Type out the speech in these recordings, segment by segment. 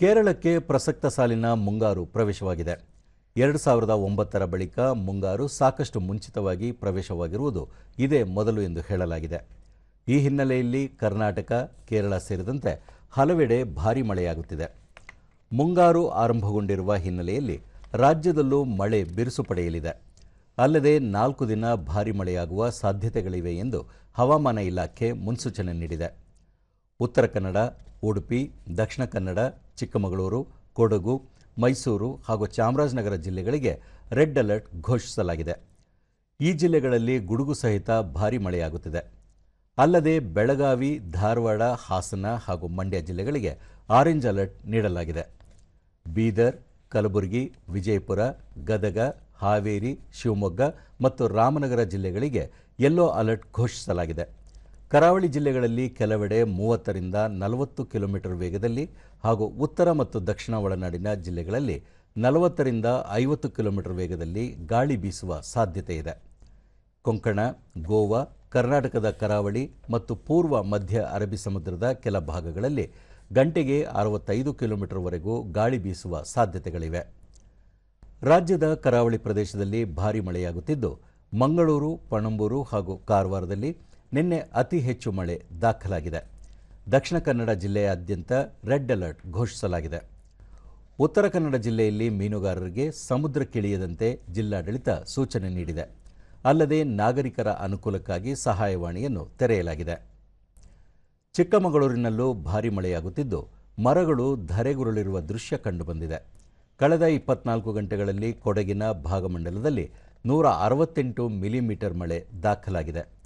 ಕೇರಳಕ್ಕೆ ಪ್ರಸಕ್ತ ಸಾಲಿನ ಮುಂಗಾರು ಪ್ರವೇಶವಾಗಿದೆ. ಎರಡು ಸಾವಿರದ ಒಂಬತ್ತರ ಬಳಿಕ ಮುಂಗಾರು ಸಾಕಷ್ಟು ಮುಂಚಿತವಾಗಿ ಪ್ರವೇಶವಾಗಿರುವುದು ಇದೇ ಮೊದಲು ಎಂದು ಹೇಳಲಾಗಿದೆ. ಈ ಹಿನ್ನೆಲೆಯಲ್ಲಿ ಕರ್ನಾಟಕ, ಕೇರಳ ಸೇರಿದಂತೆ ಹಲವೆಡೆ ಭಾರೀ ಮಳೆಯಾಗುತ್ತಿದೆ. ಮುಂಗಾರು ಆರಂಭಗೊಂಡಿರುವ ಹಿನ್ನೆಲೆಯಲ್ಲಿ ರಾಜ್ಯದಲ್ಲೂ ಮಳೆ ಬಿರುಸು ಪಡೆಯಲಿದೆ. ಅಲ್ಲದೆ ನಾಲ್ಕು ದಿನ ಭಾರೀ ಮಳೆಯಾಗುವ ಸಾಧ್ಯತೆಗಳಿವೆ ಎಂದು ಹವಾಮಾನ ಇಲಾಖೆ ಮುನ್ಸೂಚನೆ ನೀಡಿದೆ. ಉತ್ತರ ಕನ್ನಡ, ಉಡುಪಿ, ದಕ್ಷಿಣ ಕನ್ನಡ, ಚಿಕ್ಕಮಗಳೂರು, ಕೊಡಗು, ಮೈಸೂರು ಹಾಗೂ ಚಾಮರಾಜನಗರ ಜಿಲ್ಲೆಗಳಿಗೆ ರೆಡ್ ಅಲರ್ಟ್ ಘೋಷಿಸಲಾಗಿದೆ. ಈ ಜಿಲ್ಲೆಗಳಲ್ಲಿ ಗುಡುಗು ಸಹಿತ ಭಾರೀ ಮಳೆಯಾಗುತ್ತಿದೆ. ಅಲ್ಲದೆ ಬೆಳಗಾವಿ, ಧಾರವಾಡ, ಹಾಸನ ಹಾಗೂ ಮಂಡ್ಯ ಜಿಲ್ಲೆಗಳಿಗೆ ಆರೆಂಜ್ ಅಲರ್ಟ್ ನೀಡಲಾಗಿದೆ. ಬೀದರ್, ಕಲಬುರಗಿ, ವಿಜಯಪುರ, ಗದಗ, ಹಾವೇರಿ, ಶಿವಮೊಗ್ಗ ಮತ್ತು ರಾಮನಗರ ಜಿಲ್ಲೆಗಳಿಗೆ ಯೆಲ್ಲೋ ಅಲರ್ಟ್ ಘೋಷಿಸಲಾಗಿದೆ. ಕರಾವಳಿ ಜಿಲ್ಲೆಗಳಲ್ಲಿ ಕೆಲವೆಡೆ ಮೂವತ್ತರಿಂದ ನಲವತ್ತು ಕಿಲೋಮೀಟರ್ ವೇಗದಲ್ಲಿ ಹಾಗೂ ಉತ್ತರ ಮತ್ತು ದಕ್ಷಿಣ ಒಳನಾಡಿನ ಜಿಲ್ಲೆಗಳಲ್ಲಿ ನಲವತ್ತರಿಂದ ಐವತ್ತು ಕಿಲೋಮೀಟರ್ ವೇಗದಲ್ಲಿ ಗಾಳಿ ಬೀಸುವ ಸಾಧ್ಯತೆ ಇದೆ. ಕೊಂಕಣ, ಗೋವಾ, ಕರ್ನಾಟಕದ ಕರಾವಳಿ ಮತ್ತು ಪೂರ್ವ ಮಧ್ಯ ಅರಬ್ಬಿ ಸಮುದ್ರದ ಕೆಲ ಭಾಗಗಳಲ್ಲಿ ಗಂಟೆಗೆ ಅರವತ್ತೈದು ಕಿಲೋಮೀಟರ್ವರೆಗೂ ಗಾಳಿ ಬೀಸುವ ಸಾಧ್ಯತೆಗಳಿವೆ. ರಾಜ್ಯದ ಕರಾವಳಿ ಪ್ರದೇಶದಲ್ಲಿ ಭಾರೀ ಮಳೆಯಾಗುತ್ತಿದ್ದು, ಮಂಗಳೂರು, ಪಣಂಬೂರು ಹಾಗೂ ಕಾರವಾರದಲ್ಲಿ ನಿನ್ನೆ ಅತಿ ಹೆಚ್ಚು ಮಳೆ ದಾಖಲಾಗಿದೆ. ದಕ್ಷಿಣ ಕನ್ನಡ ಜಿಲ್ಲೆಯಾದ್ಯಂತ ರೆಡ್ ಅಲರ್ಟ್ ಘೋಷಿಸಲಾಗಿದೆ. ಉತ್ತರ ಕನ್ನಡ ಜಿಲ್ಲೆಯಲ್ಲಿ ಮೀನುಗಾರರಿಗೆ ಸಮುದ್ರಕ್ಕಿಳಿಯದಂತೆ ಜಿಲ್ಲಾಡಳಿತ ಸೂಚನೆ ನೀಡಿದೆ. ಅಲ್ಲದೆ ನಾಗರಿಕರ ಅನುಕೂಲಕ್ಕಾಗಿ ಸಹಾಯವಾಣಿಯನ್ನು ತೆರೆಯಲಾಗಿದೆ. ಚಿಕ್ಕಮಗಳೂರಿನಲ್ಲೂ ಭಾರೀ ಮಳೆಯಾಗುತ್ತಿದ್ದು, ಮರಗಳು ಧರೆಗುರುಳಿರುವ ದೃಶ್ಯ ಕಂಡುಬಂದಿದೆ. ಕಳೆದ ಇಪ್ಪತ್ನಾಲ್ಕು ಗಂಟೆಗಳಲ್ಲಿ ಕೊಡಗಿನ ಭಾಗಮಂಡಲದಲ್ಲಿ ನೂರ ಅರವತ್ತೆಂಟು ಮಿಲಿಮೀಟರ್ ಮಳೆ ದಾಖಲಾಗಿದೆ.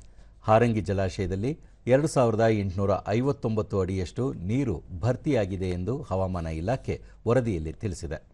ಹಾರಂಗಿ ಜಲಾಶಯದಲ್ಲಿ ಎರಡು ಸಾವಿರದ ಎಂಟುನೂರ ಐವತ್ತೊಂಬತ್ತು ಅಡಿಯಷ್ಟು ನೀರು ಭರ್ತಿಯಾಗಿದೆ ಎಂದು ಹವಾಮಾನ ಇಲಾಖೆ ವರದಿಯಲ್ಲಿ ತಿಳಿಸಿದೆ.